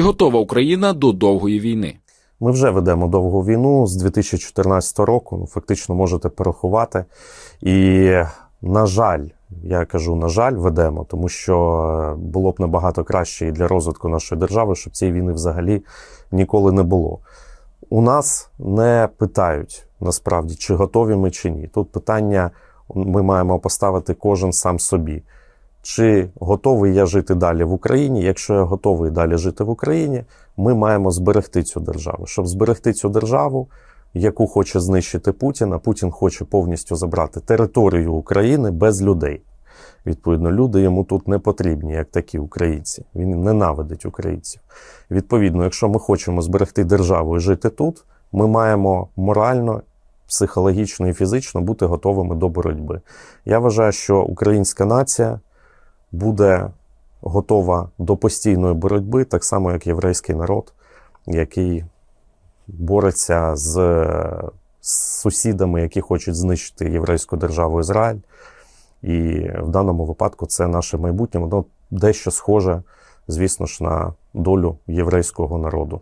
Готова Україна до довгої війни? Ми вже ведемо довгу війну з 2014 року. Ну, фактично можете порахувати. І, на жаль, я кажу, на жаль, ведемо, тому що було б набагато краще і для розвитку нашої держави, щоб цієї війни взагалі ніколи не було. У нас не питають насправді, чи готові ми чи ні. Тут питання ми маємо поставити кожен сам собі. Чи готовий я жити далі в Україні? Якщо я готовий далі жити в Україні, ми маємо зберегти цю державу. Щоб зберегти цю державу, яку хоче знищити Путін, а Путін хоче повністю забрати територію України без людей. Відповідно, люди йому тут не потрібні, як такі українці. Він ненавидить українців. Відповідно, якщо ми хочемо зберегти державу і жити тут, ми маємо морально, психологічно і фізично бути готовими до боротьби. Я вважаю, що українська нація буде готова до постійної боротьби, так само як єврейський народ, який бореться з, сусідами, які хочуть знищити єврейську державу Ізраїль. І в даному випадку це наше майбутнє, воно дещо схоже, звісно ж, на долю єврейського народу.